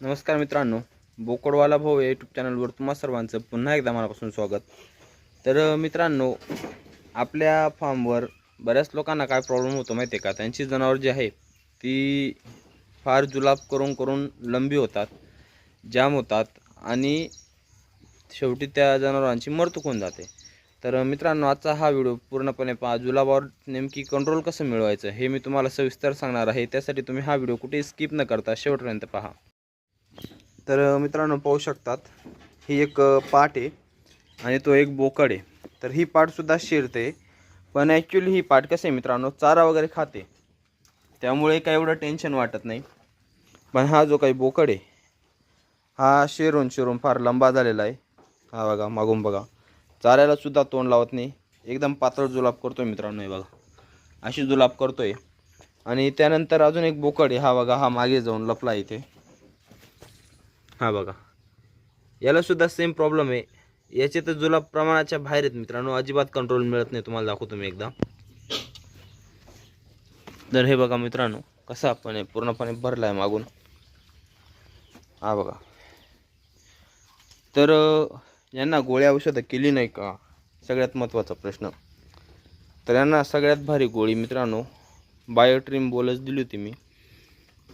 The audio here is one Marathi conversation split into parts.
नमस्कार मित्रांनो बोकडवाला भाऊ या यूट्यूब चॅनलवर तुम्हा सर्वांचं पुन्हा एकदा मनापासून स्वागत. तर मित्रांनो आपल्या फार्मवर बऱ्याच लोकांना काय प्रॉब्लेम होतो माहिती आहे का? त्यांची जनावर जी आहे ती फार जुलाब करून करून लंबी होतात जाम होतात आणि शेवटी त्या जनावरांची मरतूक होऊन जाते. तर मित्रांनो आजचा हा व्हिडिओ पूर्णपणे पहा. जुलाबावर नेमकी कंट्रोल कसं मिळवायचं हे मी तुम्हाला सविस्तर सांगणार आहे. त्यासाठी तुम्ही हा व्हिडिओ कुठेही स्किप न करता शेवटपर्यंत पहा. तर मित्रांनो पाहू शकतात ही एक पाट आहे आणि तो एक बोकड आहे. तर ही पाटसुद्धा शिरते पण ॲक्च्युली ही पाट कसं आहे मित्रांनो चारा वगैरे खाते. त्यामुळे काही एवढं टेन्शन वाटत नाही. पण हा जो काही बोकड आहे हा शिरून शिरून फार लंबा झालेला आहे. हा बघा मागून बघा. चाऱ्यालासुद्धा तोंड लावत नाही. एकदम पातळ जुलाब आहे मित्रांनो हे बघा. अशी जुलाब आहे आणि त्यानंतर अजून एक बोकड आहे. हा बघा हा मागे जाऊन लपला इथे. हा बघा. याला सुद्धा सेम प्रॉब्लेम आहे. याचे तर जुलाब प्रमाणाच्या बाहेर आहेत मित्रांनो. अजिबात कंट्रोल मिळत नाही. तुम्हाला दाखवतो मी एकदा. तर हे बघा मित्रांनो कसा आपण पूर्णपणे भरला आहे मागून. हा बघा. तर यांना गोळ्या औषधं केली नाही का? सगळ्यात महत्त्वाचा प्रश्न. तर यांना सगळ्यात भारी गोळी मित्रांनो बायोट्रीम बोलच दिली होती मी.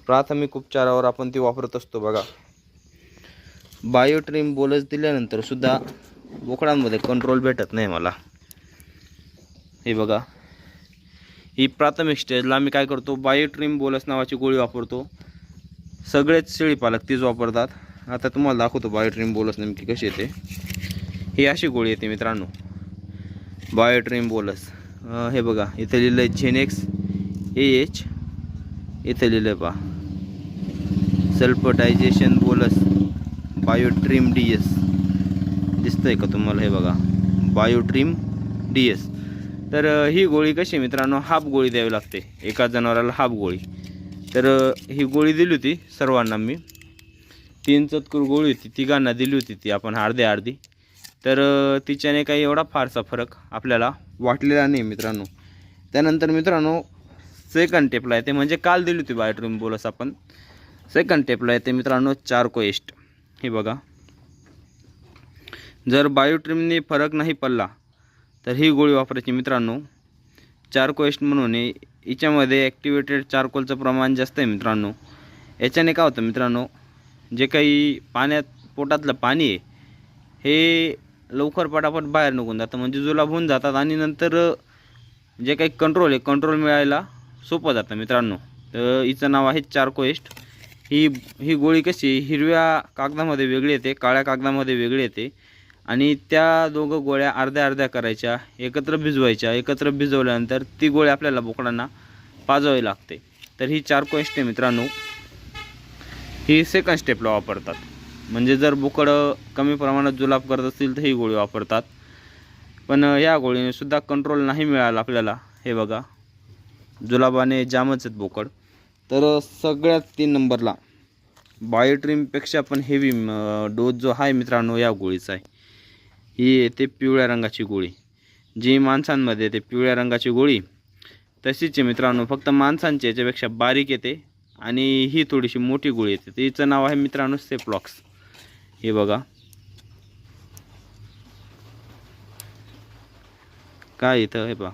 प्राथमिक उपचारावर आपण ती वापरत असतो बघा. बायोट्रीम बोलच दिल्यानंतर सुद्धा बोकडांमध्ये कंट्रोल भेटत नाही मला. हे बघा. ही प्राथमिक स्टेजला आम्ही काय करतो? बायोट्रीम बोलस नावाची गोळी वापरतो. सगळेच शेळीपालक तीच वापरतात. आता तुम्हाला दाखवतो बायोट्रीम बोलस नेमकी कशी येते. ही अशी गोळी येते मित्रांनो. Biotrim bolus. हे बघा. इथं लिहिलं आहे झेनेक्स ए एच इथं लिहिलं आहे पा सल्फटायझेशन बोलस. बायोट्रीम डी एस दिसतंय का तुम्हाला हे बघा? बायोट्रीम डी एस तर ही गोळी कशी मित्रांनो? हाफ गोळी द्यावी लागते. एका जनावराला हाफ गोळी. तर ही गोळी दिली होती सर्वांना मी. तीन चतकूर गोळी होती. तिघांना दिली होती ती आपण अर्धी अर्धी. तर तिच्याने काही एवढा फारसा फरक आपल्याला वाटलेला नाही मित्रांनो. त्यानंतर मित्रांनो सेकंड टेपला येते म्हणजे काल दिली होती बायोट्रीम बोलस आपण. सेकंड टेपला येते मित्रांनो चारकोएस्ट हे बघा. जर बायोट्रिमने फरक नाही पडला तर ही गोळी वापरायची मित्रांनो. चारकोएस्ट म्हणून आहे. हिच्यामध्ये ॲक्टिवेटेड चारकोलचं प्रमाण जास्त आहे मित्रांनो. याच्याने काय होतं मित्रांनो जे काही पाण्यात पोटातलं पाणी आहे हे लवकर पटापट बाहेर निघून जातं. म्हणजे जुलाब होऊन जातात आणि नंतर जे काही कंट्रोल आहे कंट्रोल मिळायला सोपं जातं मित्रांनो. तर हिचं नाव आहे चारकोएस्ट ही ही गोळी कशी? हिरव्या कागदामध्ये वेगळी येते काळ्या कागदामध्ये वेगळी येते. आणि त्या दोघं गोळ्या अर्ध्या अर्ध्या करायच्या एकत्र भिजवायच्या. एकत्र भिजवल्यानंतर ती गोळी आपल्याला बोकडांना पाजवावी लागते. तर ही चार कोष्टे मित्रांनो. ही सेकंड स्टेपला वापरतात. म्हणजे जर बोकडं कमी प्रमाणात जुलाब करत असतील तर ही गोळी वापरतात. पण या गोळीने सुद्धा कंट्रोल नाही मिळाला आपल्याला. हे बघा. जुलाबाने जामच आहेत बोकड. तर सगळ्यात तीन नंबरला. बायोट्रीमपेक्षा पण हेवी डोस जो आहे मित्रांनो या गोळीचा आहे. ही येते पिवळ्या रंगाची गोळी. जी माणसांमध्ये येते पिवळ्या रंगाची गोळी तशीच आहे मित्रांनो. फक्त माणसांची याच्यापेक्षा बारीक येते आणि ही थोडीशी मोठी गोळी येते. तिचं नाव आहे मित्रांनो सेप्लॉक्स हे बघा. काय इथं? हे पहा.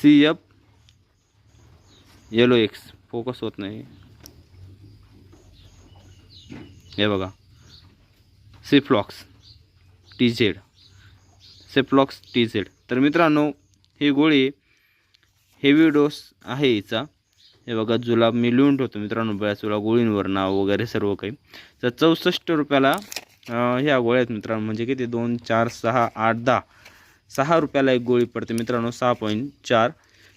C F yellow X focus होत नाही. हे बघा. Ceflox T Z Ceflox T Z तर मित्रांनो ही गोळी हेवी डोस आहे हिचा. हे बघा जुलाब मी लिहून ठेवतो मित्रांनो बऱ्याच वेळा गोळींवर नाव वगैरे सर्व काही. तर चौसष्ट रुपयाला ह्या गोळ्या आहेत मित्रांनो म्हणजे किती? दोन चार सहा आठ दहा. सहा रुपयाला एक गोळी पडते मित्रांनो सहा पॉईंट चार.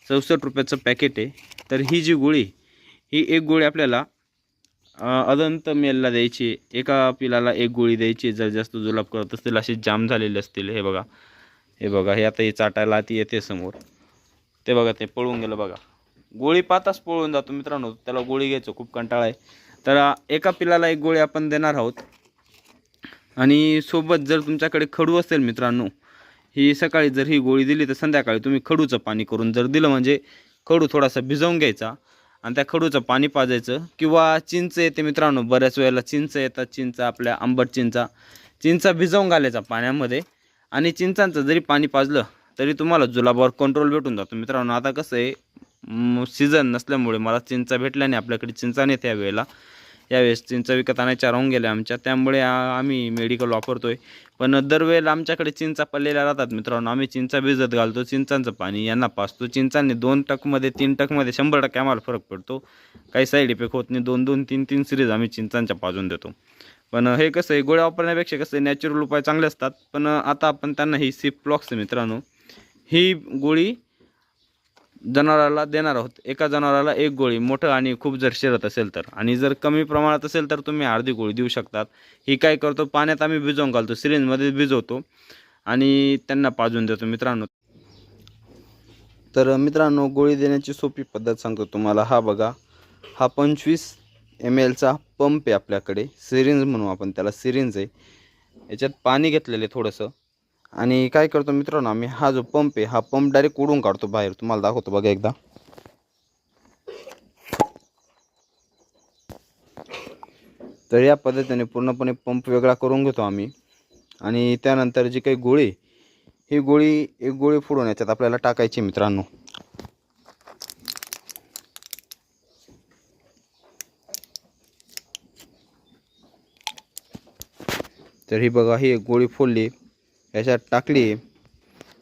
चौसष्ट रुपयाचं पॅकेट आहे. तर ही जी गोळी ही एक गोळी आपल्याला अदंत मेलला द्यायची. एका पिलाला एक गोळी द्यायची. आहे. जर जास्त जुलाब करत असतील असे जाम झालेले असतील. हे बघा. हे बघा. हे आता हे चाटायला ती येते समोर. ते बघा ते पळून गेलं बघा. गोळी पाताच पळून जातो मित्रांनो. त्याला गोळी घ्यायचो खूप कंटाळा आहे. तर एका पिलाला एक गोळी आपण देणार आहोत. आणि सोबत जर तुमच्याकडे खडू असेल मित्रांनो ही सकाळी जर ही गोळी दिली तर संध्याकाळी तुम्ही खडूचं पाणी करून जर दिलं म्हणजे खडू थोडासा भिजवून घ्यायचा. आणि त्या खडूचं पाणी पाजायचं. किंवा चिंच येते मित्रांनो बऱ्याच वेळेला चिंच येतात. चिंच आपल्या आंबट चिंचा. चिंचा भिजवून घालायचा पाण्यामध्ये. आणि चिंचांचं जरी पाणी पाजलं तरी तुम्हाला जुलाबावर कंट्रोल भेटून जातो. मित्रांनो आता कसं आहे सीझन नसल्यामुळे मला चिंचा भेटल्या नाही. आपल्याकडे चिंचा नाही त्या वेळेला. यावेळेस चिंचा विकत आणायच्या राहून गेल्या आमच्या. त्यामुळे आम्ही मेडिकल वापरतो आहे पण दरवेळेला आमच्याकडे चिंचा पडलेल्या राहतात मित्रांनो. आम्ही चिंचा भिजत घालतो चिंचांचं पाणी यांना पाचतो चिंचांनी दोन टकमध्ये तीन टकमध्ये शंभर टक्के आम्हाला फरक पडतो. काही साईड इफेक्ट होत नाही. दोन दोन तीन तीन सिरीज आम्ही चिंचांच्या पाजून देतो. पण हे कसं आहे गोळ्या वापरण्यापेक्षा कसं आहे नॅचरल उपाय चांगले असतात. पण आता आपण त्यांना ही सिप ब्लॉक्स मित्रांनो ही गोळी जनावराला देणार आहोत. एका जनावराला एक गोळी मोठं आणि खूप जर शिरत असेल तर. आणि जर कमी प्रमाणात असेल तर तुम्ही अर्धी गोळी देऊ शकतात. ही काय करतो पाण्यात आम्ही भिजवून घालतो सिरिंजमध्ये भिजवतो. आणि त्यांना पाजून देतो मित्रांनो. तर मित्रांनो गोळी देण्याची सोपी पद्धत सांगतो तुम्हाला. हा बघा हा पंचवीस एम एलचा पंप आहे आपल्याकडे. सिरिंज म्हणू आपण त्याला सिरिंज आहे. याच्यात पाणी घेतलेलं आहे थोडंसं. आणि काय करतो मित्रांनो आम्ही हा जो पंप आहे हा पंप डायरेक्ट उडून काढतो बाहेर. तुम्हाला दाखवतो बघा एकदा. तर या पद्धतीने पूर्णपणे पंप वेगळा करून घेतो आम्ही. आणि त्यानंतर जी काही गोळी ही गोळी एक गोळी फोडून याच्यात आपल्याला टाकायची मित्रांनो. तर ही बघा ही एक गोळी फोडली याच्यात टाकली.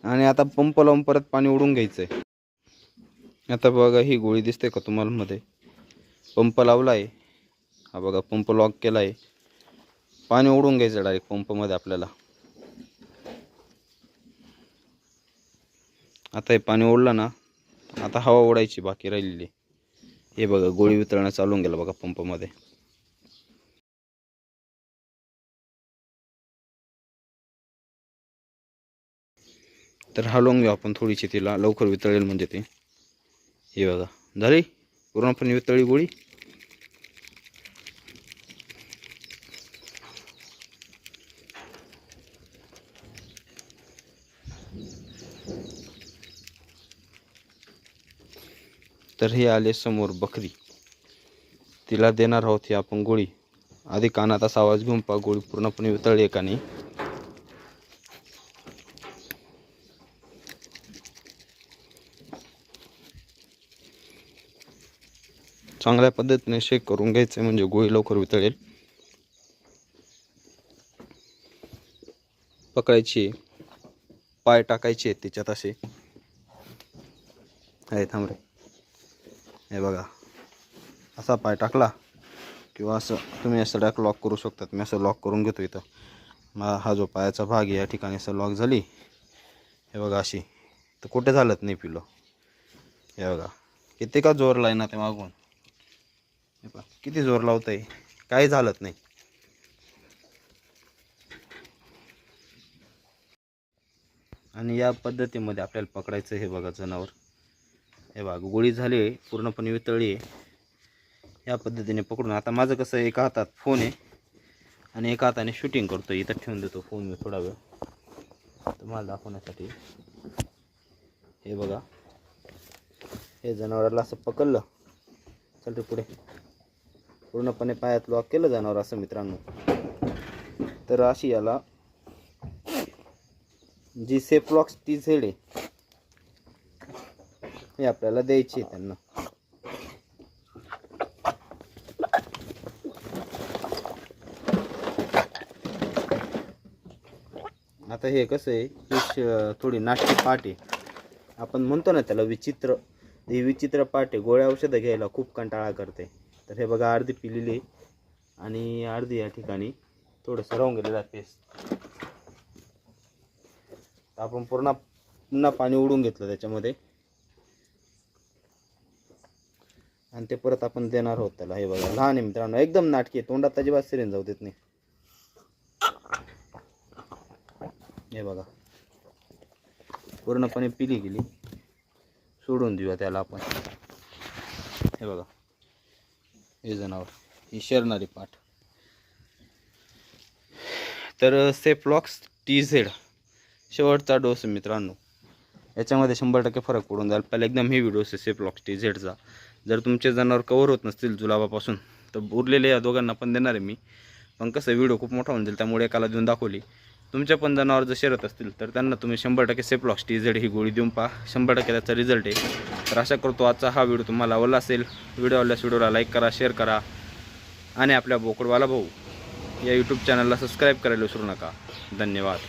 आणि आता पंप लावून परत पाणी उडून घ्यायचं आहे आता बघा ही गोळी दिसते का तुम्हाला मध्ये? पंप लावला आहे हा बघा पंप लॉक केला आहे पाणी ओढून घ्यायचं डायरेक्ट पंपमध्ये आपल्याला. आता हे पाणी ओढलं ना आता हवा ओढायची बाकी राहिलेली. हे बघा गोळी वितरणं चालून गेलं बघा पंपमध्ये तर हलवून घेऊ आपण थोडीशी तिला लवकर वितळेल म्हणजे ते. हे बघा. झाली? पूर्णपणे वितळी गोळी? तर हे आले समोर बकरी. तिला देणार आहोत ही आपण गोळी. आधी कानात असा आवाज घेऊन पहा गोळी पूर्णपणे वितळली का नाही. चांगल्या पद्धतीने शेक करून घ्यायचं म्हणजे गोळी लवकर वितळेल. पकडायची पाय टाकायचे आहेत त्याच्यात असे. आहे थांब रे. हे बघा. असा पाय टाकला किंवा असं तुम्ही असं डायरेक्ट लॉक करू शकतात. मी असं लॉक करून घेतो इथं. मला हा जो पायाचा भाग या ठिकाणी असं लॉक झाली. हे बघा अशी. तर कुठे झालंच नाही पिलो हे बघा. किती का जोर लाय ना ते मागून? हे पहा किती जोर लावतंय? काही झालत नाही. आणि या पद्धतीमध्ये आपल्याला पकडायचं हे बघा जनावर. हे बघा गोळी झाली आहे पूर्णपणे वितळली आहे. या पद्धतीने पकडून आता माझं कसं आहे, एका हातात फोन आहे आणि एका हाताने शूटिंग करतो इथं ठेवून देतो फोन मी थोडा वेळ. तुम्हाला दाखवण्यासाठी. हे बघा. हे जनावराला असं पकडलं. चल पुढे. पूर्णपणे पायात लॉक केलं जाणार असं मित्रांनो. तर अशी याला जी सेफ लॉक्स टी झेड आहे. हे आपल्याला द्यायची आहे त्यांना. आता हे कसं आहे थोडी नाटकी पाट आहे. आपण म्हणतो ना त्याला विचित्र ही विचित्र पाट आहे. गोळ्या औषधं घ्यायला खूप कंटाळा करते. तर हे बघा अर्धी पिलेली आणि अर्धी या ठिकाणी थोडंसं राहून गेलेलं आहे पेस्ट आपण पूर्ण पुन्हा पाणी उडून घेतलं त्याच्यामध्ये. आणि ते परत आपण देणार आहोत त्याला. हे बघा लहान आहे मित्रांनो. एकदम नाटकी तोंडात अजिबात सिरेन जाऊ देत नाही. हे बघा. पूर्णपणे पिली गेली. सोडून देऊया त्याला आपण. हे बघा. हे जनावर ही शरणारी पाठ तर सेफ्लॉक्स टी झेड शेवटचा डोस मित्रांनो. याच्यामध्ये शंभर टक्के फरक पडून जाईल. पहिला एकदम हेवी डोस आहे सेफ्लॉक्स टी झेडचा जर तुमचे जनावर कवर होत नसतील जुलाबापासून तर उरलेले या दोघांना पण देणार आहे मी. पण कसं व्हिडिओ खूप मोठा होऊन जाईल त्यामुळे एकाला देऊन दाखवली. तुमच्या पण जनावर जर शिरत असतील तर त्यांना तुम्ही शंभर टक्के सेप्लॉक्स टी झेड ही गोळी देऊन पहा. शंभर टक्के त्याचा रिझल्ट आहे. तर आशा करतो आजचा हा व्हिडिओ तुम्हाला आवडला असेल. व्हिडिओ आवडल्यास व्हिडिओला लाईक करा शेअर करा. आणि आपल्या बोकडवाला भाऊ या यूट्यूब चॅनलला सबस्क्राईब करायला विसरू नका. धन्यवाद.